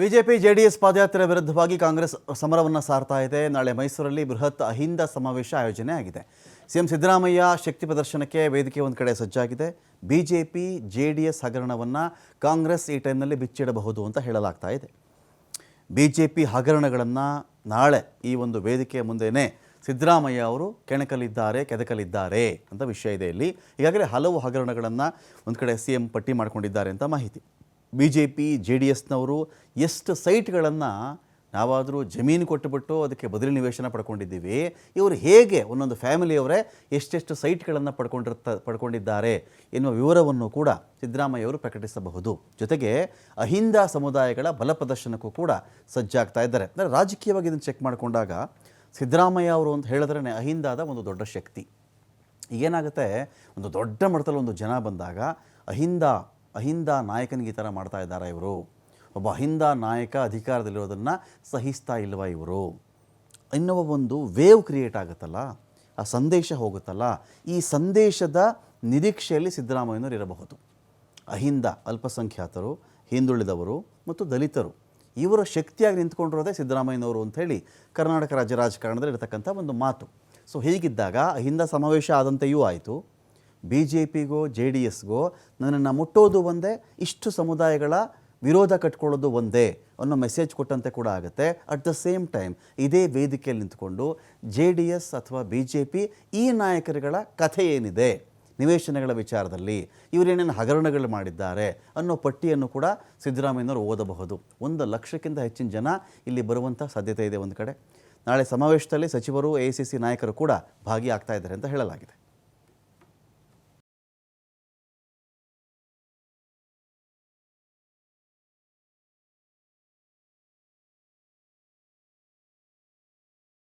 BJP JDS ಪಾದಯಾತ್ರೆ ವಿರುದ್ಧವಾಗಿ ಕಾಂಗ್ರೆಸ್ ಸಮರವನ್ನು ಸಾರ್ತಾ ಇದೆ. ನಾಳೆ ಮೈಸೂರಲ್ಲಿ ಬೃಹತ್ ಅಹಿಂದ ಸಮಾವೇಶ ಆಯೋಜನೆ ಆಗಿದೆ. ಸಿಎಂ ಸಿದ್ದರಾಮಯ್ಯ ಶಕ್ತಿ ಪ್ರದರ್ಶನಕ್ಕೆ ವೇದಿಕೆ ಒಂದು ಕಡೆ ಸಜ್ಜಾಗಿದೆ. ಬಿಜೆಪಿ ಜೆ ಡಿ ಎಸ್ ಹಗರಣವನ್ನು ಕಾಂಗ್ರೆಸ್ ಈ ಟೈಮ್ನಲ್ಲಿ ಬಿಚ್ಚಿಡಬಹುದು ಅಂತ ಹೇಳಲಾಗ್ತಾ ಇದೆ. ಬಿ ಜೆ ಪಿ ಹಗರಣಗಳನ್ನು ನಾಳೆ ಈ ಒಂದು ವೇದಿಕೆಯ ಮುಂದೆಯೇ ಸಿದ್ದರಾಮಯ್ಯ ಅವರು ಕೆಣಕಲಿದ್ದಾರೆ, ಕೆದಕಲಿದ್ದಾರೆ ಅಂತ ವಿಷಯ ಇದೆ ಇಲ್ಲಿ. ಈಗಾಗಲೇ ಹಲವು ಹಗರಣಗಳನ್ನು ಒಂದು ಕಡೆ ಸಿ ಎಂ ಪಟ್ಟಿ ಮಾಡಿಕೊಂಡಿದ್ದಾರೆ ಅಂತ ಮಾಹಿತಿ. B J P J D ಎಸ್ನವರು ಎಷ್ಟು ಸೈಟ್ಗಳನ್ನು ನಾವಾದರೂ ಜಮೀನು ಕೊಟ್ಟುಬಿಟ್ಟು ಅದಕ್ಕೆ ಬದಲಿ ನಿವೇಶನ ಪಡ್ಕೊಂಡಿದ್ದೀವಿ. ಇವರು ಹೇಗೆ ಒಂದೊಂದು ಫ್ಯಾಮಿಲಿಯವರೇ ಎಷ್ಟೆಷ್ಟು ಸೈಟ್ಗಳನ್ನು ಪಡ್ಕೊಂಡಿರ್ತ, ಪಡ್ಕೊಂಡಿದ್ದಾರೆ ಎನ್ನುವ ವಿವರವನ್ನು ಕೂಡ ಸಿದ್ದರಾಮಯ್ಯ ಅವರು ಪ್ರಕಟಿಸಬಹುದು. ಜೊತೆಗೆ ಅಹಿಂದ ಸಮುದಾಯಗಳ ಬಲ ಪ್ರದರ್ಶನಕ್ಕೂ ಕೂಡ ಸಜ್ಜಾಗ್ತಾ ಇದ್ದಾರೆ. ಅಂದರೆ ರಾಜಕೀಯವಾಗಿ ಇದನ್ನು ಚೆಕ್ ಮಾಡಿಕೊಂಡಾಗ ಸಿದ್ದರಾಮಯ್ಯ ಅವರು ಅಂತ ಹೇಳಿದ್ರೆ ಅಹಿಂದಾದ ಒಂದು ದೊಡ್ಡ ಶಕ್ತಿ. ಏನಾಗುತ್ತೆ ಒಂದು ದೊಡ್ಡ ಮಟ್ಟದಲ್ಲಿ ಒಂದು ಜನ ಬಂದಾಗ ಅಹಿಂದ ಅಹಿಂದ ನಾಯಕನಿಗೆ ಈ ಥರ ಮಾಡ್ತಾ ಇದ್ದಾರೆ ಇವರು. ಒಬ್ಬ ಅಹಿಂದ ನಾಯಕ ಅಧಿಕಾರದಲ್ಲಿರೋದನ್ನು ಸಹಿಸ್ತಾ ಇಲ್ವ ಇವರು? ಎನ್ನುವ ಒಂದು ವೇವ್ ಕ್ರಿಯೇಟ್ ಆಗುತ್ತಲ್ಲ? ಆ ಸಂದೇಶ ಹೋಗುತ್ತಲ್ಲ? ಈ ಸಂದೇಶದ ನಿರೀಕ್ಷೆಯಲ್ಲಿ ಸಿದ್ದರಾಮಯ್ಯನವರು ಇರಬಹುದು. ಅಹಿಂದ, ಅಲ್ಪಸಂಖ್ಯಾತರು, ಹಿಂದುಳಿದವರು ಮತ್ತು ದಲಿತರು. ಇವರ ಶಕ್ತಿಯಾಗಿ ನಿಂತ್ಕೊಂಡಿರೋದೇ ಸಿದ್ದರಾಮಯ್ಯನವರು ಅಂಥೇಳಿ ಕರ್ನಾಟಕ ರಾಜ್ಯ ರಾಜಕಾರಣದಲ್ಲಿ ಇರತಕ್ಕಂಥ ಒಂದು ಮಾತು. ಸೊ ಹೀಗಿದ್ದಾಗ ಅಹಿಂದ ಸಮಾವೇಶ ಆದಂತೆಯೂ ಆಯಿತು. ಬಿ ಜೆ ಪಿಗೋ ಜೆ ಡಿ ಎಸ್ಗೋ ನನ್ನನ್ನು ಮುಟ್ಟೋದು ಒಂದೇ, ಇಷ್ಟು ಸಮುದಾಯಗಳ ವಿರೋಧ ಕಟ್ಕೊಳ್ಳೋದು ಒಂದೇ ಅನ್ನೋ ಮೆಸೇಜ್ ಕೊಟ್ಟಂತೆ ಕೂಡ ಆಗುತ್ತೆ. ಅಟ್ ದ ಸೇಮ್ ಟೈಮ್ ಇದೇ ವೇದಿಕೆಯಲ್ಲಿ ನಿಂತ್ಕೊಂಡು ಜೆ ಡಿ ಎಸ್ ಅಥವಾ ಬಿ ಜೆ ಪಿ ಈ ನಾಯಕರುಗಳ ಕಥೆ ಏನಿದೆ, ನಿವೇಶನಗಳ ವಿಚಾರದಲ್ಲಿ ಇವರೇನೇನು ಹಗರಣಗಳು ಮಾಡಿದ್ದಾರೆ ಅನ್ನೋ ಪಟ್ಟಿಯನ್ನು ಕೂಡ ಸಿದ್ದರಾಮಯ್ಯನವರು ಓದಬಹುದು. ಒಂದು ಲಕ್ಷಕ್ಕಿಂತ ಹೆಚ್ಚಿನ ಜನ ಇಲ್ಲಿ ಬರುವಂಥ ಸಾಧ್ಯತೆ ಇದೆ ಒಂದು ಕಡೆ. ನಾಳೆ ಸಮಾವೇಶದಲ್ಲಿ ಸಚಿವರು, ಎ ಸಿ ಸಿ ನಾಯಕರು ಕೂಡ ಭಾಗಿಯಾಗ್ತಾ ಇದ್ದಾರೆ ಅಂತ ಹೇಳಲಾಗಿದೆ.